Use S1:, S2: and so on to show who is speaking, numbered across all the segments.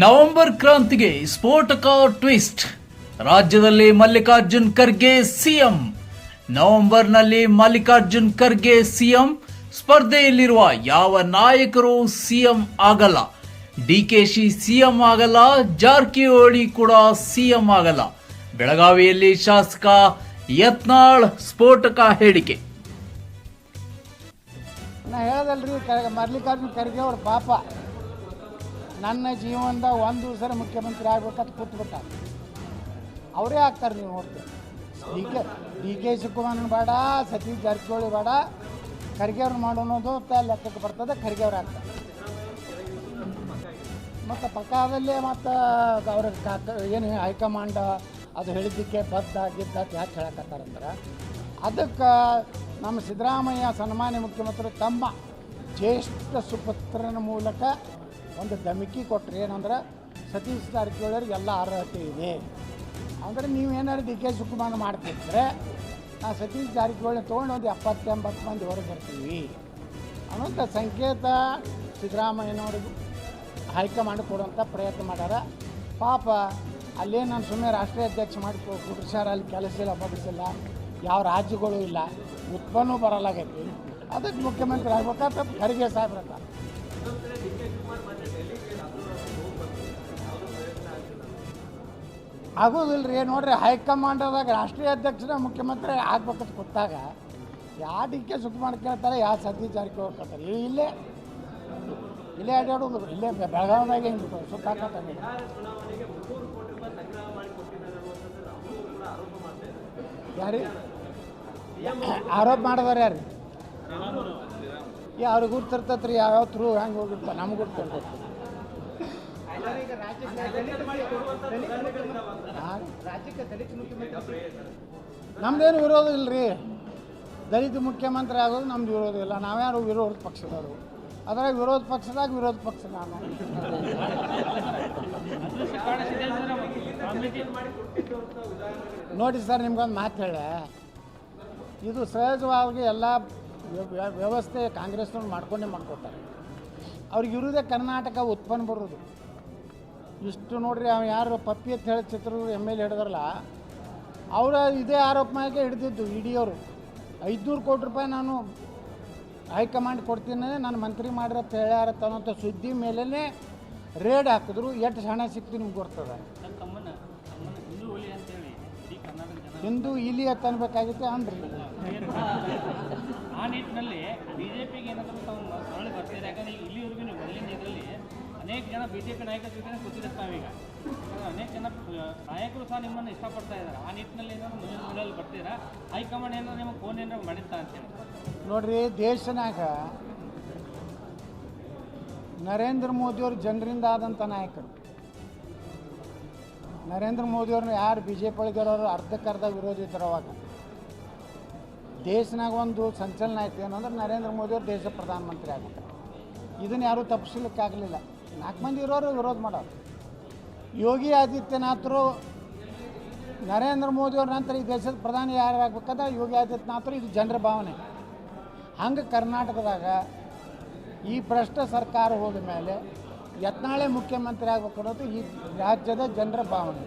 S1: November ಕ್ರಾಂತಿಗೆ ಸ್ಫೋಟಕ twist. ರಾಜ್ಯದಲ್ಲಿ ಮಲ್ಲಿಕಾರ್ಜುನ್ ಖರ್ಗೆ ಸಿಎಂ. ನವೆಂಬರ್ನಲ್ಲಿ ಮಲ್ಲಿಕಾರ್ಜುನ್ ಖರ್ಗೆ ಸಿಎಂ. ಸ್ಪರ್ಧೆಯಲ್ಲಿರುವ ಯಾವ ನಾಯಕರು ಸಿಎಂ ಆಗಲ್ಲ? ಡಿಕೆಶಿ ಸಿಎಂ ಆಗಲ್ಲ, ಜಾರಕಿಹೊಳಿ ಕೂಡ ಸಿಎಂ ಆಗಲ್ಲ. ಬೆಳಗಾವಿಯಲ್ಲಿ ಶಾಸಕ ಯತ್ನಾಳ್ ಸ್ಫೋಟಕ ಹೇಳಿಕೆ.
S2: ನಾ ಹೇಳದಲ್ರಿ ಮಲ್ಲಿಕಾರ್ಜುನ ಖರ್ಗೆ ಅವ್ರ ಪಾಪ. ನನ್ನ ಜೀವನದಾಗ ಒಂದು ದಿವಸ ಮುಖ್ಯಮಂತ್ರಿ ಆಗ್ಬೇಕಂತ ಕೂತ್ಬಿಟ್ಟ ಅವರೇ ಆಗ್ತಾರೆ ನೀವು ನೋಡ್ತೀವಿ ಡಿ ಕೆ ಡಿ ಕೆ ಶಿವಕುಮಾರನ ಬೇಡ, ಸತೀಶ್ ಜಾರಕಿಹೊಳಿ ಬೇಡ ಖರ್ಗೆ ಅವ್ರು ಮಾಡೋದು ಲೆಕ್ಕಕ್ಕೆ ಬರ್ತದೆ ಖರ್ಗೆ ಅವ್ರು ಆಗ್ತಾರೆ. ಮತ್ತು ಪಕ್ಕದಲ್ಲೇ ಮತ್ತು ಅವ್ರ ಏನು ಹೈಕಮಾಂಡ್ ಅದು ಹೇಳಿದ್ದಕ್ಕೆ ಬದ್ಧ ಗಿದ್ದ ಯಾಕೆ ಹೇಳಕತ್ತಾರಂದ್ರೆ, ಅದಕ್ಕೆ ನಮ್ಮ ಸಿದ್ದರಾಮಯ್ಯ ಸನ್ಮಾನ್ಯ ಮುಖ್ಯಮಂತ್ರಿ ತಮ್ಮ ಜ್ಯೇಷ್ಠ ಸುಪುತ್ರನ ಮೂಲಕ ಒಂದು ಧಮಕಿ ಕೊಟ್ಟರೆ ಏನಂದ್ರೆ ಸತೀಶ್ ಜಾರಕಿಹೊಳಿಯವ್ರಿಗೆ ಎಲ್ಲ ಅರ್ಹತೆ ಇದೆ. ಅಂದರೆ ನೀವೇನಾದ್ರು ಡಿ ಕೆ ಶಿವಕುಮಾರ್ ಮಾಡ್ತಿದ್ರೆ ನಾ ಸತೀಶ್ ಜಾರಕಿಹೊಳಿ ತೊಗೊಂಡು ಒಂದು ಎಪ್ಪತ್ತೆಂಬತ್ತು ಮಂದಿ ಹೊರಗೆ ಬರ್ತೀವಿ. ಅನ್ನೋಂಥ ಸಂಕೇತ ಸಿದ್ದರಾಮಯ್ಯನವ್ರಿಗೆ ಹೈಕಮಾಂಡ್ ಕೊಡುವಂಥ ಪ್ರಯತ್ನ ಮಾಡ್ಯಾರ. ಪಾಪ ಅಲ್ಲೇ ನಾನು ಸುಮ್ಮನೆ ರಾಷ್ಟ್ರೀಯ ಅಧ್ಯಕ್ಷ ಮಾಡಿ ಕುಟುಂಬ ಅಲ್ಲಿ ಕೆಲಸ ಇಲ್ಲ ಬಡಿಸಿಲ್ಲ ಯಾವ ರಾಜ್ಯಗಳು ಇಲ್ಲ ಉತ್ಪನ್ನೂ ಬರಲಾಗೈತಿ. ಅದಕ್ಕೆ ಮುಖ್ಯಮಂತ್ರಿ ಆಗ್ಬೇಕಾದ್ರೆ ಖರ್ಗೆ ಸಾಹೇಬ್ರತ್ತ ಆಗೋದಿಲ್ಲ ರೀ ನೋಡ್ರಿ, ಹೈಕಮಾಂಡದಾಗ ರಾಷ್ಟ್ರೀಯ ಅಧ್ಯಕ್ಷರ ಮುಖ್ಯಮಂತ್ರಿ ಆಗ್ಬೇಕಂತ ಗೊತ್ತಾಗ ಯಾವ ಡಿ ಕೆ ಸುಕುಮಾರ್ ಕೇಳ್ತಾರೆ ಯಾವ ಸತೀಶ್ ಜಾರಕಿಹೊಳಿ ಇಲ್ಲಿ ಇಲ್ಲೇ. ಇಲ್ಲೇ ಅಡ್ಡಾಡೋದು ಇಲ್ಲೇ ಬೆಳಗಾವಿದಾಗೆ ಹಿಂಗೆ ಸುತ್ತಾಕತ್ತಾಗ ಯಾರಿ? ಆರೋಪ ಮಾಡಿದಾರೆ ಯಾರು? ಯಾರು ಅವ್ರಿಗೆ ರೀ ಯಾವ್ಯಾವ ಥ್ರೂ ಹೆಂಗೆ ಹೋಗಿರ್ತಾರೆ ನಮ್ಗೆ ಗೊತ್ತಿರ್ತೈತೆ ನಮ್ದೇನು ವಿರೋಧ ಇಲ್ಲ ರೀ ದಲಿತ ಮುಖ್ಯಮಂತ್ರಿ ಆಗೋದು ನಮ್ದು ವಿರೋಧ ಇಲ್ಲ. ನಾವ್ಯಾರು ವಿರೋಧ ಪಕ್ಷದವರು? ಅದ್ರಾಗ ವಿರೋಧ ಪಕ್ಷದಾಗ ವಿರೋಧ ಪಕ್ಷ ನಾನು. ನೋಡಿ ಸರ್, ನಿಮ್ಗೊಂದು ಮಾತು ಹೇಳಿ. ಇದು ಸಹಜವಾಗಿ ಎಲ್ಲ ವ್ಯ- ವ್ಯ- ವ್ಯವಸ್ಥೆ ಕಾಂಗ್ರೆಸ್ನವ್ರು ಮಾಡ್ಕೊಂಡೇ ಮಾಡ್ಕೊತಾರೆ ಅವ್ರಿಗೆ ಇರೋದೇ ಕರ್ನಾಟಕ ಉತ್ಪನ್ನ ಬರೋದು. ಇಷ್ಟು ನೋಡ್ರಿ ಅವ್ನು ಯಾರು ಪಪ್ಪಿ ಅಂತ ಹೇಳಿ ಚಿತ್ರದುರ್ಗ ಎಂ ಎಲ್ ಹಿಡಿದ್ರಲ್ಲ, ಅವರ ಇದೇ ಆರೋಪ ಮ್ಯಾಗೆ ಹಿಡಿದಿದ್ದು ಇಡಿ ಅವರು ಐದುನೂರು ಕೋಟಿ ರೂಪಾಯಿ ನಾನು ಹೈಕಮಾಂಡ್ ಕೊಡ್ತೀನಿ ನಾನು ಮಂತ್ರಿ ಮಾಡಿರತ್ತೆ ಹೇಳ್ಯಾರ ಅನ್ನೋಂಥ ಸುದ್ದಿ ಮೇಲೇ ರೇಡ್ ಹಾಕಿದ್ರು, ಎಷ್ಟು ಹಣ ಸಿಕ್ತು ನಿಮ್ಗೆ ಗೊತ್ತದ?
S3: ಹಿಂದೂ
S2: ಇಲಿ ಅಂತ ಅನ್ಬೇಕಾಗಿತ್ತು ಅಂದ್ರಿ
S3: ಆ ನಿಟ್ಟಿನಲ್ಲಿ ಬಿಜೆಪಿಗೆ ಏನಾದರೂ ಯಾಕಂದ್ರೆ ಇಲ್ಲಿವರೆಗೂ ಇದರಲ್ಲಿ. ಅನೇಕ ಜನ ಬಿ ಜೆ ಪಿ ನಾಯಕರ ಜೊತೆ ಕೂತಿರ್ತಾರೆ ತಾವೀಗ. ಅನೇಕ ಜನ ನಾಯಕರು ಸಹ ನಿಮ್ಮನ್ನು ಇಷ್ಟಪಡ್ತಾ ಇದ್ದಾರೆ. ಆ ನಿಟ್ಟಿನಲ್ಲಿ ಏನಾದ್ರು ಮುಂದಿನ ದಿನದಲ್ಲಿ ಬರ್ತೀರಾ? ಹೈಕಮಾಂಡ್ ಏನಾದ್ರು ನಿಮಗೆ ಫೋನ್ ಏನಾದ್ರು ಮಾಡಿತ್ತಾ ಅಂತೇಳಿ
S2: ನೋಡ್ರಿ, ದೇಶನಾಗ ನರೇಂದ್ರ ಮೋದಿಯವರು ಜನರಿಂದ ಆದಂಥ ನಾಯಕರು. ನರೇಂದ್ರ ಮೋದಿಯವ್ರನ್ನ ಯಾರು ಬಿ ಜೆ ಪಿ ಒಳಗಿರೋರು ಅರ್ಧಕ್ಕರ್ಧ ವಿರೋಧಿ ಇದ್ರು ಅವಾಗ. ದೇಶನಾಗ ಒಂದು ಸಂಚಲನ ಆಯ್ತು. ಏನಂದ್ರೆ ನರೇಂದ್ರ ಮೋದಿಯವರು ದೇಶ ಪ್ರಧಾನಮಂತ್ರಿ ಆಗಿದ್ದಾರೆ. ಇದನ್ನು ಯಾರೂ ತಪ್ಪಿಸ್ಲಿಕ್ಕಾಗಲಿಲ್ಲ. ನಾಲ್ಕು ಮಂದಿ ಇರೋರು ವಿರೋಧ ಮಾಡೋರು. ಯೋಗಿ ಆದಿತ್ಯನಾಥರು, ನರೇಂದ್ರ ಮೋದಿಯವ್ರ ನಂತರ ಈ ದೇಶದ ಪ್ರಧಾನಿ ಯಾರು ಆಗ್ಬೇಕಂದ್ರೆ ಯೋಗಿ ಆದಿತ್ಯನಾಥರು, ಇದು ಜನರ ಭಾವನೆ. ಹಂಗೆ ಕರ್ನಾಟಕದಾಗ ಈ ಭ್ರಷ್ಟ ಸರ್ಕಾರ ಹೋದ ಮೇಲೆ ಯತ್ನಾಳೆ ಮುಖ್ಯಮಂತ್ರಿ ಆಗಬೇಕು ಅನ್ನೋದು ಈ ರಾಜ್ಯದ ಜನರ ಭಾವನೆ.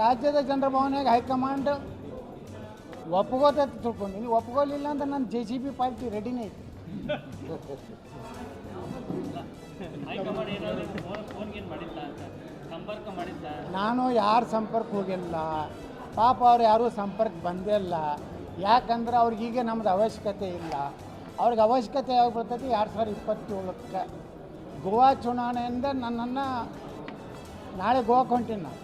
S2: ರಾಜ್ಯದ ಜನರ ಭಾವನೆಗೆ ಹೈಕಮಾಂಡ್ ಒಪ್ಕೋತ ತಿಳ್ಕೊಂಡಿನಿ. ಒಪ್ಕೋಲಿಲ್ಲ ಅಂದ್ರೆ ನನ್ನ ಜೆ ಸಿ ಬಿ ಪಾರ್ಟಿ ರೆಡಿನೇ ಐತಿ. ನಾನು ಯಾರ ಸಂಪರ್ಕ ಹೋಗಿಲ್ಲ. ಪಾಪ ಅವ್ರು ಯಾರೂ ಸಂಪರ್ಕ ಬಂದೇ ಇಲ್ಲ. ಯಾಕಂದ್ರೆ ಅವ್ರಿಗೀಗ ನಮ್ದು ಅವಶ್ಯಕತೆ ಇಲ್ಲ. ಅವ್ರಿಗೆ ಅವಶ್ಯಕತೆ ಯಾವಾಗ ಬರ್ತೈತಿ ಎರಡು ಸಾವಿರದ ಇಪ್ಪತ್ತೇಳಕ್ಕೆ. ಗೋವಾ ಚುನಾವಣೆಯಿಂದ ನನ್ನನ್ನು ನಾಳೆ ಗೋವಾಕ್ಕೆ ಹೊಂಟೀನಿ ನಾನು.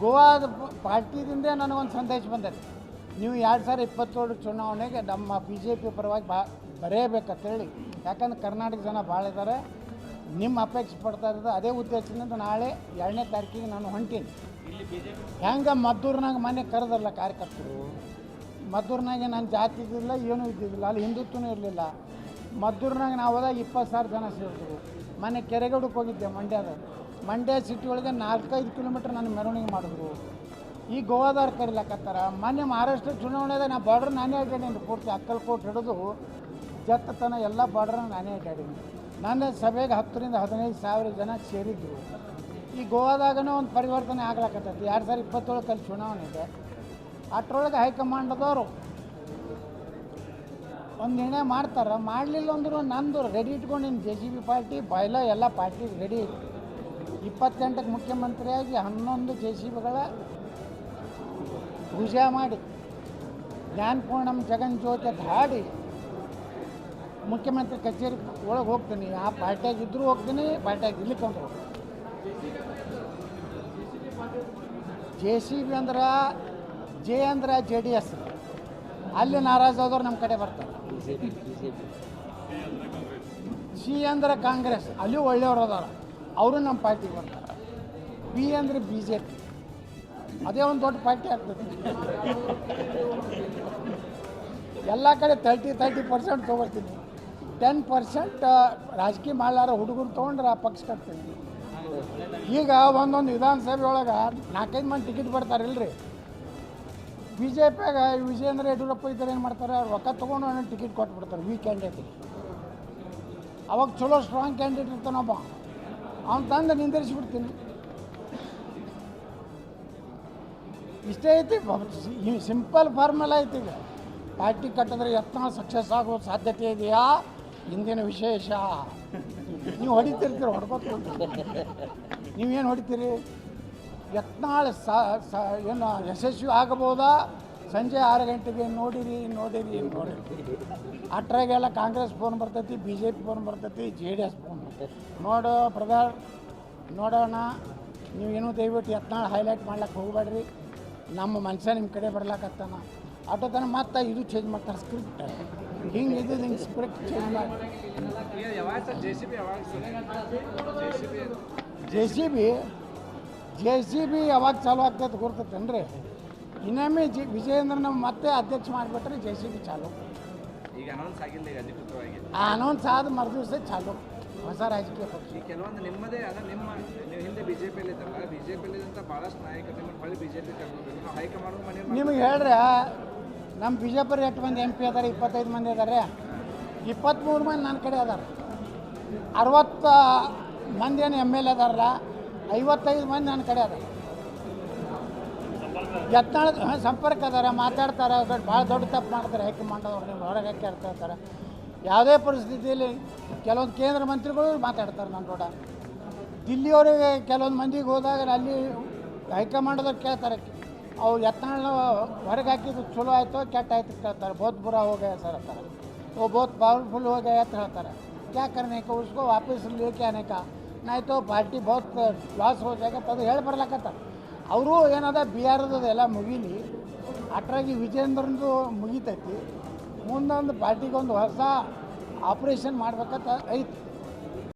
S2: ಗೋವಾದ ಪಾರ್ಟಿದಿಂದ ನನಗೊಂದು ಸಂದೇಶ ಬಂದೈತೆ. ನೀವು ಎರಡು ಸಾವಿರದ ಇಪ್ಪತ್ತೇಳು ಚುನಾವಣೆಗೆ ನಮ್ಮ ಬಿ ಜೆ ಪಿ ಪರವಾಗಿ ಬಾ ಬರೆಯಬೇಕಂತೇಳಿ. ಯಾಕಂದ್ರೆ ಕರ್ನಾಟಕ ಜನ ಭಾಳ ಇದ್ದಾರೆ ನಿಮ್ಮ ಅಪೇಕ್ಷೆ ಪಡ್ತಾ ಇರೋದು ಅದೇ ಉದ್ದೇಶದಿಂದ ನಾಳೆ ಎರಡನೇ ತಾರೀಕಿಗೆ ನಾನು ಹೊಂಟೀನಿ. ಹೆಂಗೆ ಮದ್ದೂರ್ನಾಗ ಮನೆ ಕರೆದಲ್ಲ ಕಾರ್ಯಕರ್ತರು? ಮದ್ದೂರ್ನಾಗೆ ನಾನು ಜಾತಿ ಇದ್ದಿಲ್ಲ, ಏನೂ ಇದ್ದಿದ್ದಿಲ್ಲ, ಅಲ್ಲಿ ಹಿಂದುತ್ವನೂ ಇರಲಿಲ್ಲ. ಮದ್ದೂರ್ನಾಗ ನಾವು ಹೋದಾಗ ಇಪ್ಪತ್ತು ಸಾವಿರ ಜನ ಸೇರಿದ್ರು. ಮೊನ್ನೆ ಕೆರೆಗಡಕ್ಕೆ ಹೋಗಿದ್ದೆ ಮಂಡ್ಯದ. ಮಂಡ್ಯ ಸಿಟಿ ಒಳಗೆ ನಾಲ್ಕೈದು ಕಿಲೋಮೀಟ್ರ್ ನಾನು ಮೆರವಣಿಗೆ ಮಾಡಿದ್ರು. ಈ ಗೋವಾದವ್ರು ಕರಿಲಕತ್ತಾರ ಮೊನ್ನೆ ಮಹಾರಾಷ್ಟ್ರ ಚುನಾವಣೆದಾಗ ನಾ ಬಾರ್ಡ್ರ್ ನಾನೇ ಅಡ್ಡಾಡೀನಿ. ಪೂರ್ತಿ ಅಕ್ಕಲ್ಕೋಟ್ ಹಿಡಿದು, ಜತ್ತತನ ಎಲ್ಲ ಬಾರ್ಡ್ರನ್ನ ನಾನೇ ಅಡ್ಡಾಡೀನಿ. ನನ್ನ ಸಭೆಗೆ ಹತ್ತರಿಂದ ಹದಿನೈದು ಸಾವಿರ ಜನ ಸೇರಿದ್ರು. ಈ ಗೋವಾದಾಗನೂ ಒಂದು ಪರಿವರ್ತನೆ ಆಗ್ಲಕತ್ತೈತಿ. ಎರಡು ಸಾವಿರ ಇಪ್ಪತ್ತೇಳಕ್ಕಲ್ಲಿ ಚುನಾವಣೆ ಇದೆ. ಅಷ್ಟರೊಳಗೆ ಹೈಕಮಾಂಡದವರು ಒಂದು ನಿರ್ಣಯ ಮಾಡ್ತಾರೆ. ಮಾಡಲಿಲ್ಲ ಅಂದರೂ ನಂದು ರೆಡಿ ಇಟ್ಕೊಂಡು ನಿನ್ನ ಜೆ ಜಿ ಬಿ ಪಾರ್ಟಿ ಬಾಯ್ಲ ಎಲ್ಲ ಪಾರ್ಟಿ ರೆಡಿ ಇಪ್ಪತ್ತೆಂಟಕ್ಕೆ ಮುಖ್ಯಮಂತ್ರಿಯಾಗಿ ಹನ್ನೊಂದು ಜೆ ಸಿ ಬಿಗಳ ಪೂಜೆ ಮಾಡಿ, ಜ್ಞಾನಪೂರ್ಣಂ ಜಗನ್ ಜ್ಯೋತಿ ಹಾಡಿ ಮುಖ್ಯಮಂತ್ರಿ ಕಚೇರಿ ಒಳಗೆ ಹೋಗ್ತೀನಿ. ಆ ಪಾರ್ಟಿಯಾಗ ಇದ್ದರೂ ಹೋಗ್ತೀನಿ, ಪಾರ್ಟಿಯಾಗ ಇರ್ಲಿಕ್ಕೆ ಅಂದ್ರೆ ಜೆ ಸಿ ಬಿ ಅಂದ್ರೆ ಜೆ ಅಂದ್ರೆ ಜೆ ಡಿ ಎಸ್. ಅಲ್ಲಿ ನಾರಾಜಾದವ್ರು ನಮ್ಮ ಕಡೆ ಬರ್ತಾರೆ. ಸಿ ಅಂದ್ರೆ ಕಾಂಗ್ರೆಸ್, ಅಲ್ಲಿ ಒಳ್ಳೆಯವ್ರು ಅದಾರ. ಅವರು ನಮ್ಮ ಪಾರ್ಟಿಗೆ ಬರ್ತಾರೆ. ಬಿ ಅಂದ್ರೆ ಬಿ ಜೆ ಪಿ. ಅದೇ ಒಂದು ದೊಡ್ಡ ಪಾರ್ಟಿ ಆಗ್ತದೆ. ಎಲ್ಲ ಕಡೆ ತರ್ಟಿ ತರ್ಟಿ ಪರ್ಸೆಂಟ್ ತೊಗೊಳ್ತೀನಿ. ಟೆನ್ ಪರ್ಸೆಂಟ್ ರಾಜಕೀಯ ಮಾಡಲಾರ ಹುಡುಗರು ತೊಗೊಂಡ್ರೆ ಆ ಪಕ್ಷ ಕಟ್ತೀವಿ ಈಗ ಒಂದೊಂದು ವಿಧಾನಸಭೆ ಒಳಗೆ ನಾಲ್ಕೈದು ಮಂದಿ ಟಿಕೆಟ್ ಬರ್ತಾರಿಲ್ರಿ ಬಿ ಜೆ ಪಿಯಾಗ ವಿಜಯೇಂದ್ರ ಯಡಿಯೂರಪ್ಪ ಇದ್ದಾರೆ ಏನು ಮಾಡ್ತಾರೆ ರೊಕ್ಕ ತೊಗೊಂಡು ಒಂದೊಂದು ಟಿಕೆಟ್ ಕೊಟ್ಬಿಡ್ತಾರೆ ವಿ ಕ್ಯಾಂಡಿಡೇಟಿಗೆ ಅವಾಗ ಚಲೋ ಸ್ಟ್ರಾಂಗ್ ಕ್ಯಾಂಡಿಡೇಟ್ ಇರ್ತಾನೊಬ್ಬ ಅವ್ನು ತಂದು ನಿಂದಿರಿಸ್ಬಿಡ್ತೀನಿ. ಇಷ್ಟೇ ಐತಿ ಸಿಂಪಲ್ ಫಾರ್ಮುಲಾ ಐತಿ ಈಗ. ಪಾರ್ಟಿ ಕಟ್ಟಿದ್ರೆ ಯತ್ನ ಸಕ್ಸಸ್ ಆಗೋ ಸಾಧ್ಯತೆ ಇದೆಯಾ? ಇಂದಿನ ವಿಶೇಷ? ನೀವು ಹೊಡಿತಿರ್ತೀರ ಹೊಡ್ಕೊತ ನೀವೇನು ಹೊಡಿತೀರಿ? ಯತ್ನಾಳ್ ಸ ಏನು, ಯಶಸ್ವಿ ಆಗಬಹುದಾ? ಸಂಜೆ ಆರು ಗಂಟೆಗೆ ನೋಡಿರಿ ನೋಡಿರಿ ನೋಡಿರಿ. ಅಟ್ರಾಗೆಲ್ಲ ಕಾಂಗ್ರೆಸ್ ಫೋನ್ ಬರ್ತೈತಿ ಬಿ ಜೆ ಪಿ ಫೋನ್ ಬರ್ತೈತಿ, ಜೆ ಡಿ ಎಸ್ ಫೋನ್ ಬರ್ತೈತಿ. ನೋಡು ಬ್ರದರ್, ನೋಡೋಣ. ನೀವೇನು ದಯವಿಟ್ಟು ಯತ್ನಾಳ ಹೈಲೈಟ್ ಮಾಡ್ಲಿಕ್ಕೆ ಹೋಗ್ಬೇಡ್ರಿ. ನಮ್ಮ ಮನುಷ್ಯ ನಿಮ್ಮ ಕಡೆ ಬರ್ಲಾಕತ್ತಾನ. ಅಟೋತನ ಮತ್ತೆ ಇದು ಚೇಂಜ್ ಮಾಡ್ತಾರೆ ಸ್ಕ್ರಿಪ್ಟ್ ಹಿಂಗೆ ಇದು ಹಿಂಗೆ ಸ್ಪ್ರಿಕ್ಟ್ ಚೇಂಜ್ ಮಾಡಿ. J C B J C B ಯಾವಾಗ ಚಾಲು ಆಗ್ತೈತೆ ಗುರ್ತೈತೇನ್ರಿ ಇನ್ನೊಮ್ಮೆ ಜಿ ವಿಜಯೇಂದ್ರನ ಮತ್ತೆ ಅಧ್ಯಕ್ಷ ಮಾಡಿಬಿಟ್ರೆ ಜೆ ಸಿ ಬಿ ಚಾಲು.
S4: ಈಗ ಅನೌನ್ಸ್ ಆಗಿಲ್ಲ ಈಗ ಅಧಿಕೃತವಾಗಿ.
S2: ಆ ಅನೌನ್ಸ್ ಆದ ಮರುದಿವಸ ಚಾಲು. ಹೊಸ ರಾಜಕೀಯ ಪಕ್ಷ.
S4: ಕೆಲವೊಂದು ನಿಮ್ಮದೇ ಅದ ನಿಮ್ಮ ನೀವು ಹಿಂದೆ ಬಿ ಜೆ ಪಿಯಲ್ಲಿ ಇದ್ದಲ್ಲ ಬಿ ಜೆ ಪಿಯಲ್ಲಿ ಭಾಳಷ್ಟು ನಾಯಕರು ನಿಮ್ಮನ್ನು ಹೊಳ್ಳಿ ಬಿ ಜೆ ಪಿ ಕರ್ಕೊಂಡು ಹೈಕಮಾಂಡ್ ಮನೆ
S2: ನಿಮಗೆ ಹೇಳ್ರೆ ನಮ್ಮ ಬಿಜಾಪುರ ಎಷ್ಟು ಮಂದಿ ಎಂ ಪಿ ಅದಾರೆ ಇಪ್ಪತ್ತೈದು ಮಂದಿ ಅದಾರೆ. ಇಪ್ಪತ್ತ್ಮೂರು ಮಂದಿ ನನ್ನ ಕಡೆ ಅದಾರ. ಅರವತ್ತ ಮಂದಿ ಏನು ಎಂ ಎಲ್ ಎ ಅದಾರಲ್ಲ ಐವತ್ತೈದು ಮಂದಿ ನನ್ನ ಕಡೆ ಅದಾರ. ಯತ್ನಾಳ ಹಾಂ, ಸಂಪರ್ಕ ಅದಾರ ಮಾತಾಡ್ತಾರೆ ದೊಡ್ಡ ಭಾಳ ದೊಡ್ಡ ತಪ್ಪು ಮಾಡ್ತಾರೆ ಹೈಕಮಾಂಡ್ ಅವ್ರು ನೀವು ಹೊರಗೆ ಹಾಕಿ ಇರ್ತಾರೆ ಯಾವುದೇ ಪರಿಸ್ಥಿತಿಯಲ್ಲಿ ಕೆಲವೊಂದು ಕೇಂದ್ರ ಮಂತ್ರಿಗಳು ಮಾತಾಡ್ತಾರೆ ನನ್ನ ದೊಡ್ಡ ದಿಲ್ಲಿಯವರಿಗೆ ಕೆಲವೊಂದು ಮಂದಿಗೆ ಹೋದಾಗ ಅಲ್ಲಿ ಹೈಕಮಾಂಡದವ್ರು ಕೇಳ್ತಾರೆ ಅವ್ರು ಎತ್ತನ ಹೊರಗೆ ಹಾಕಿದ್ದು ಚಲೋ ಆಯಿತು ಕೆಟ್ಟ ಆಯ್ತು ಕೇಳ್ತಾರೆ. ಬೋತ್ ಬುರ ಹೋಗ್ಯ ಸರ್ ಅಂತಾರೆ ಓ ಬೋತ್ ಪವರ್ಫುಲ್ ಹೋಗ್ಯ ಅಂತ ಹೇಳ್ತಾರೆ. ಯಾಕೆ ಕರ್ನೇಕ ಉಸ್ಕೋ ವಾಪಸ್ ಲೀಕೆ ಅನೇಕ ನಾಯ್ತು ಪಾರ್ಟಿ ಬೋತ್ ಲಾಸ್ ಹೋಗ್ಯಾಗತ್ತೆ ಅದು ಹೇಳಿ ಬರ್ಲಾಕತ್ತಾರೆ. ಅವರು ಏನದ ಬಿ ಆರ್ದು ಎಲ್ಲ ಮುಗೀಲಿ. ಅಟ್ರಾಗಿ ವಿಜೇಂದ್ರಂದು ಮುಗಿತೈತಿ. ಮುಂದೊಂದು ಪಾರ್ಟಿಗೊಂದು ಹೊಸ ಆಪ್ರೇಷನ್ ಮಾಡ್ಬೇಕಂತ ಐತಿ.